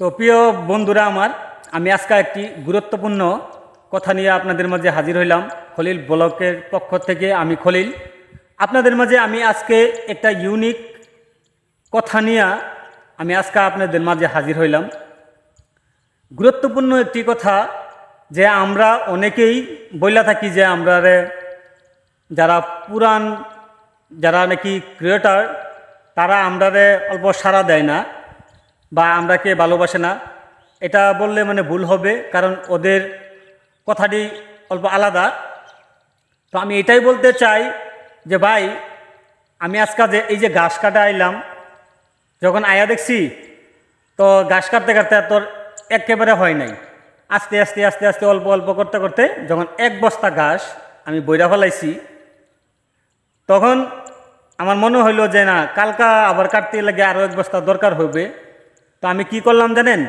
তো প্রিয় বন্ধুরা আমার, আমি আজকে একটি গুরুত্বপূর্ণ কথা নিয়ে আপনাদের মাঝে হাজির হইলাম খলিল ব্লকের পক্ষ থেকে আমি খলিল। আপনাদের মাঝে আমি আজকে একটা ইউনিক কথা নিয়ে আমি আজকে আপনাদের মাঝে হাজির হইলাম। গুরুত্বপূর্ণ একটি কথা যে আমরা অনেকেই বইলা থাকি যে আমরা যারা পুরান যারা নাকি ক্রিয়েটার তারা আমরারে অল্প সাড়া দেয় না। বা আমরাকে ভালোবাসে না, এটা বললে মানে ভুল হবে, কারণ ওদের কথাটি অল্প আলাদা। তো আমি এটাই বলতে চাই যে, ভাই, আমি আজকে যে এই যে ঘাস কাটা আইলাম, যখন আয়া দেখছি, তো ঘাস কাটতে কাটতে তোর একেবারে হয় নাই। আস্তে আস্তে আস্তে আস্তে, অল্প অল্প করতে করতে যখন এক বস্তা ঘাস আমি বইরা ফেলাইছি, তখন আমার মনে হইল যে, না, কালকা আবার কাটতে লাগে আরও এক বস্তা দরকার হবে তো আমি কি করলাম জানেন?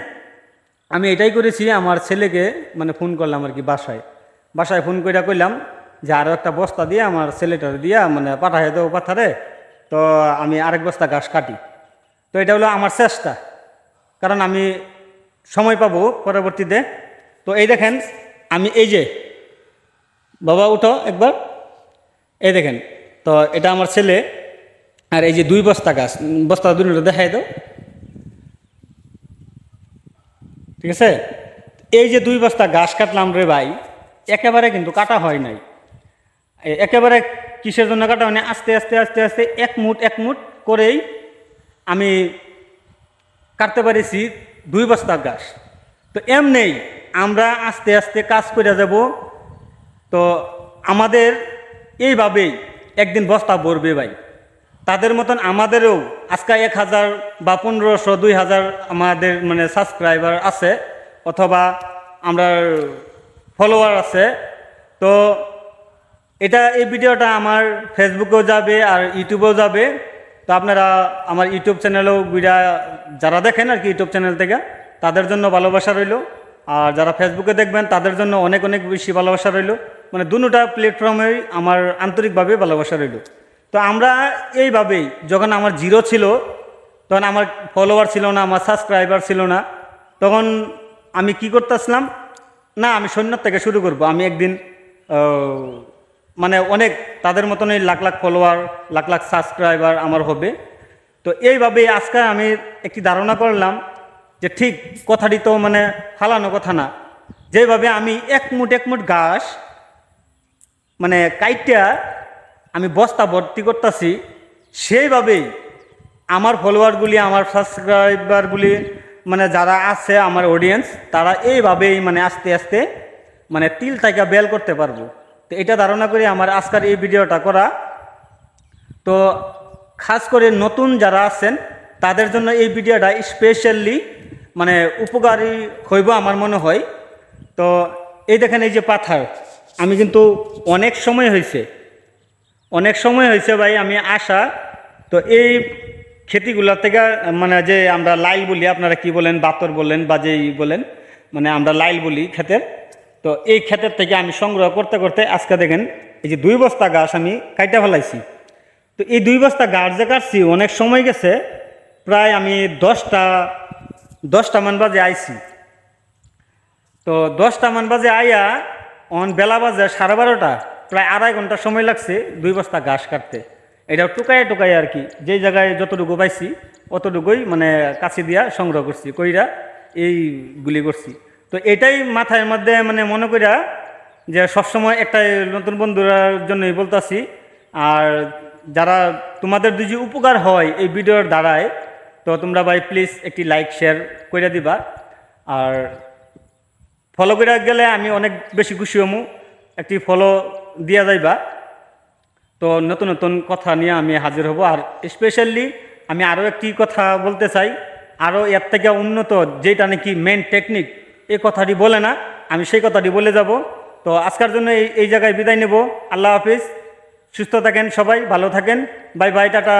আমি এটাই করেছি, আমার ছেলেকে মানে ফোন করলাম আর কি বাসায়। বাসায় ফোন করে কইলাম যে আরও একটা বস্তা দিয়ে আমার ছেলেটার দিয়া মানে পাঠাই দেবো পাথারে, তো আমি আরেক বস্তা ঘাস কাটি। তো এটা হলো আমার চেষ্টা, কারণ আমি সময় পাবো পরবর্তীতে। তো এই দেখেন, আমি এই যে, বাবা উঠো একবার, এই দেখেন, তো এটা আমার ছেলে, আর এই যে দুই বস্তা গাছ, বস্তা দুটো দেখাই দাও। ঠিক আছে? এই যে দুই বস্তা ঘাস কাটলাম রে ভাই, একেবারে কিন্তু কাটা হয় নাই। একেবারে কিসের জন্য কাটা হয় না আস্তে আস্তে আস্তে আস্তে এক মুঠ এক মুঠ করেই আমি কাটতে পারিছি দুই বস্তা ঘাস। তো এমনি আমরা আস্তে আস্তে কাজ করে যাব। তো আমাদের এইভাবেই একদিন বস্তা ভরবে ভাই। তাদের মতন আমাদেরও আজকে এক হাজার বা পনেরোশো, দুই হাজার আমাদের মানে সাবস্ক্রাইবার আছে, অথবা আমরা ফলোয়ার আছে। তো এটা, এই ভিডিওটা আমার ফেসবুকেও যাবে আর ইউটিউবেও যাবে। তো আপনারা আমার ইউটিউব চ্যানেলেও ভিডিও যারা দেখেন আর কি ইউটিউব চ্যানেল থেকে, তাদের জন্য ভালোবাসা রইল। আর যারা ফেসবুকে দেখবেন, তাদের জন্য অনেক অনেক বেশি ভালোবাসা রইল। মানে দুটা প্ল্যাটফর্মেই আমার আন্তরিকভাবে ভালোবাসা রইল। তো আমরা এইভাবেই, যখন আমার জিরো ছিল, তখন আমার ফলোয়ার ছিল না, আমার সাবস্ক্রাইবার ছিল না, তখন আমি কি করতেছিলাম? না, আমি সৈন্যর থেকে শুরু করব। আমি একদিন মানে অনেক, তাদের মতনই লাখ লাখ ফলোয়ার লাখ লাখ সাবস্ক্রাইবার আমার হবে। তো এইভাবে আজকে আমি একটি ধারণা করলাম যে ঠিক কথাটি তো মানে ফালানো কথা না। যেভাবে আমি এক মুঠ এক ঘাস মানে কাইটা আমি বস্তা ভর্তি করতেছি, সেইভাবেই আমার ফলোয়ারগুলি আমার সাবস্ক্রাইবারগুলি মানে যারা আছে আমার অডিয়েন্স তারা এইভাবেই মানে আস্তে আস্তে মানে তিল থেকে বেল করতে পারব। তো এটা ধারণা করে আমার আজকের এই ভিডিওটা করা। তো খাস করে নতুন যারা আছেন, তাদের জন্য এই ভিডিওটা স্পেশালি মানে উপকারী হইব আমার মনে হয়। তো এই দেখেন এই যে পাথার, আমি কিন্তু অনেক সময় হয়েছে অনেক সময় হয়েছে ভাই, আমি আসা তো এই খেতিগুলোর থেকে মানে যে আমরা লাইল বলি, আপনারা কি বলেন, বাতর বলেন বা যেই বলেন মানে আমরা লাইল বলি ক্ষেতের, তো এই ক্ষেতের থেকে আমি সংগ্রহ করতে করতে আজকে দেখেন, এই যে দুই বস্তা গাছ আমি কাইটা ফেলাইছি। তো এই দুই বস্তা গাছ যে কাটছি, অনেক সময় গেছে, প্রায় আমি দশটা দশটা মান বাজে আইছি। তো দশটা মান বাজে আইয়া, অন বেলা বাজে সাড়ে বারোটা। প্রায় আড়াই ঘণ্টা সময় লাগছে দুই বস্তা ঘাস কাটতে। এটা টুকায় টুকায় আর কি যেই জায়গায় যতটুকু পাইছি, অতটুকুই মানে কাছে দিয়া সংগ্রহ করছি, কইরা এইগুলি করছি। তো এটাই মাথার মধ্যে মানে মনে কইরা যে সবসময় একটা নতুন বন্ধুরার জন্যই বলতাছি, আর যারা তোমাদের যদি উপকার হয় এই ভিডিওর দ্বারায়, তো তোমরা ভাই প্লিজ একটি লাইক শেয়ার করে দিবা। আর ফলো করে গেলে আমি অনেক বেশি খুশি হমু। একটি ফলো দিয়া যাইবা। তো নতুন নতুন কথা নিয়ে আমি হাজির হব। আর স্পেশালি আমি আরও একটি কথা বলতে চাই। আরও এর থেকে উন্নত যেটা নাকি মেন টেকনিক এই কথাটি বলে না, আমি সেই কথাটি বলে যাব। তো আজকের জন্য এই এই জায়গায় বিদায় নেব। আল্লাহ হাফিজ। সুস্থ থাকেন সবাই, ভালো থাকেন। Bye bye, tata.